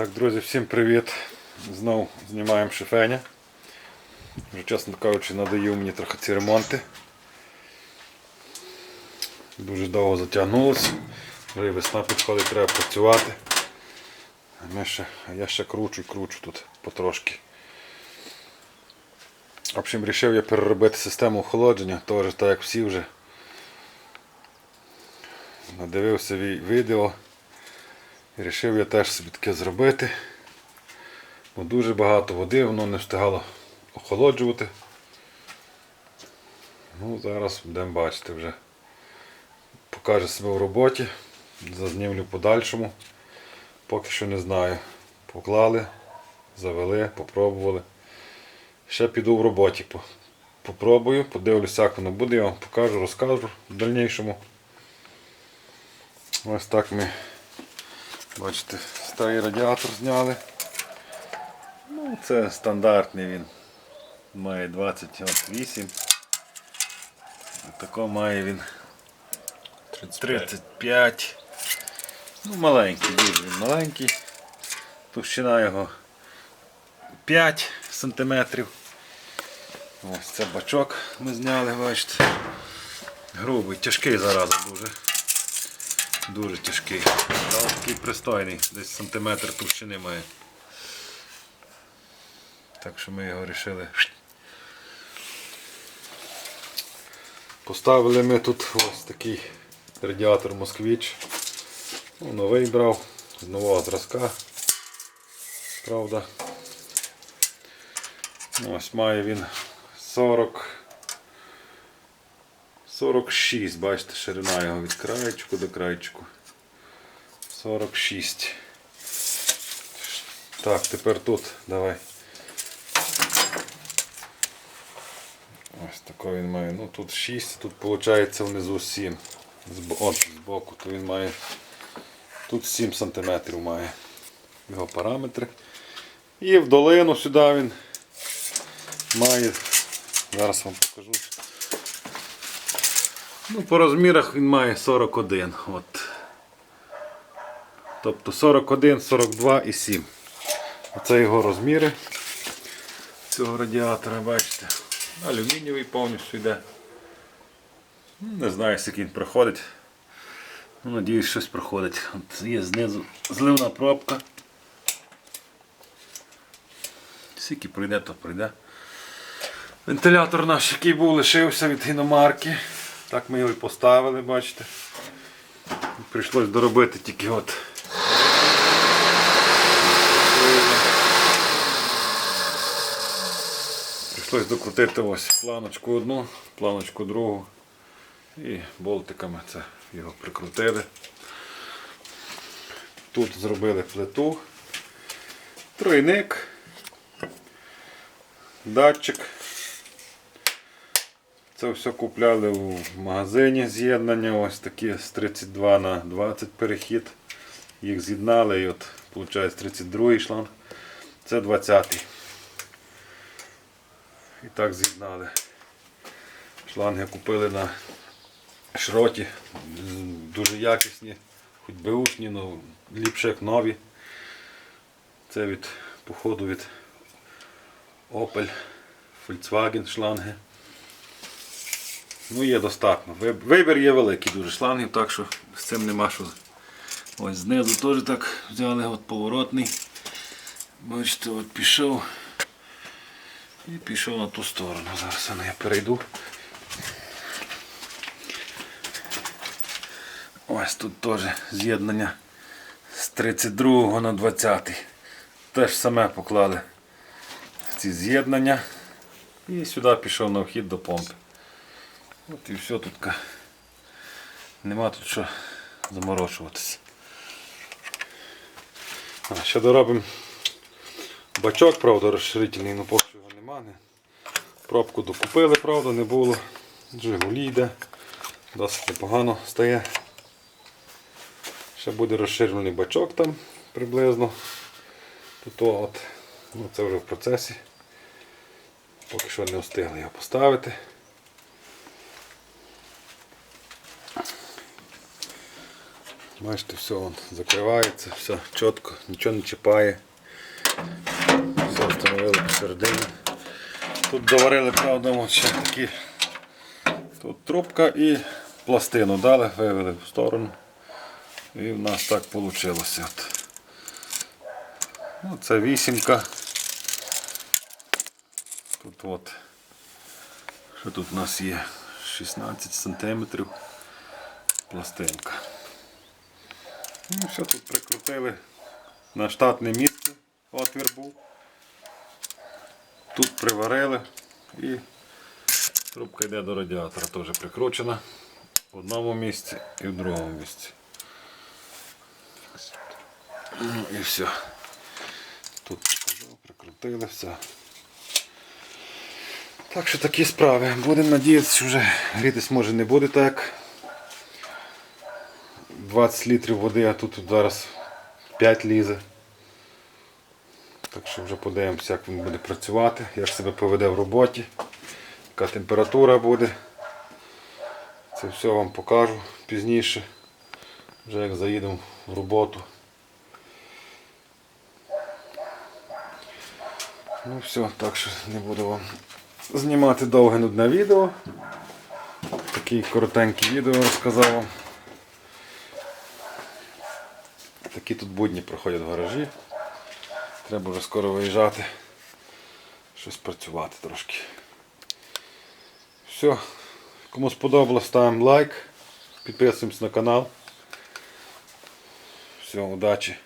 Так, друзі, всім привіт. Знову знімаємо шифеня. Вже чесно кажучи, надоїв мені трохи ці ремонти. Дуже довго затягнулося. Вже і весна підходить, треба працювати. А Ми ще, я ще кручу і кручу тут потрошки. В общем, вирішив я переробити систему охолодження, теж так як всі вже. Надивився ві- відео. І вирішив я теж собі таке зробити. Бо дуже багато води, воно не встигало охолоджувати. Ну, зараз будемо бачити вже. Покаже себе в роботі. Зазнімлю подальшому. Поки що не знаю. Поклали, завели, попробували. Ще піду в роботі. по- Попробую, подивлюся, як воно буде, я вам покажу, розкажу в дальнішому. Ось так ми Бачите, старий радіатор зняли. Ну, це стандартний він. Має 28. Тако має він 35. Ну, маленький, дуже він маленький. Товщина його 5 сантиметрів. Ось це бачок ми зняли, бачите. Грубий, тяжкий зараза дуже. Дуже тяжкий. Але такий пристойний, десь сантиметр товщини має. Так що ми його вирішили. Поставили ми тут ось такий радіатор Москвич. Ну, новий брав, з нового зразка. Правда. Ось має він 40. 46, бачите, ширина його від краєчку до краєчку. 46. Так, тепер тут давай. Ось такий він має. Ну тут 6, тут виходить внизу 7. Зб- От збоку, то він має. Тут 7 см має його параметри. І в долину сюди він має. Зараз вам покажу. Ну, по розмірах він має 41. От. Тобто 41, 42 і 7. Оце його розміри цього радіатора, бачите. Алюмінієвий повністю йде. Ну, Не знаю, скільки він проходить. Ну, Надіюсь, щось проходить. От є знизу зливна пробка. Скільки пройде, то пройде. Вентилятор наш, який був, лишився від іномарки. Так ми його і поставили, бачите. Прийшлось доробити тільки от. Прийшлось докрутити ось планочку одну, планочку другу. І болтиками це його прикрутили. Тут зробили плиту, тройник, датчик. Це все купляли у магазині з'єднання, ось такі з 32 на 20 перехід. Їх з'єднали і от виходить 32 шланг. Це 20-й. І так з'єднали. Шланги купили на шроті. Дуже якісні, хоч беушні, але ліпше як нові. Це від походу від Opel Volkswagen шланги. Ну, є достатньо. Вибір є великий дуже шлангів, так що з цим нема що. Ось знизу теж так взяли от поворотний. Бачите, от пішов. І пішов на ту сторону. Зараз я перейду. Ось тут теж з'єднання з 32 на 20. Теж саме поклали ці з'єднання. І сюди пішов на вхід до помпи. От і все тут. Нема тут що заморочуватися. Ще доробимо бачок, правда, розширительний, ну поки його нема. Не. Пробку докупили, правда, не було. Жигулі йде. Досить непогано стає. Ще буде розширений бачок там приблизно. Тут от, ну це вже в процесі. Поки що не встигли його поставити. Бачите, все вон, закривається, все чітко, нічого не чіпає. Все встановили посередині. Тут доварили, правда, ще такі. Тут трубка і пластину дали, вивели в сторону. І в нас так вийшло. От. Ну, це вісімка. Тут от. Що тут у нас є? 16 сантиметрів пластинка. Ну, все тут прикрутили на штатне місце, отвір був. Тут приварили і трубка йде до радіатора, теж прикручена в одному місці і в другому місці. Ну і все. Тут покажу, прикрутили все. Так що такі справи. Будемо надіятися, що вже грітись може не буде так. 20 літрів води, а тут зараз 5 лізе. Так що вже подивимося, як він буде працювати, як себе поведе в роботі, яка температура буде. Це все вам покажу пізніше, вже як заїдемо в роботу. Ну все, так що не буду вам знімати довге нудне відео. Такі коротенькі відео розказав вам. Такі тут будні проходять в гаражі. Треба вже скоро виїжджати. Щось працювати трошки. Все. Кому сподобалось, ставимо лайк. Підписуємось на канал. Все, удачі.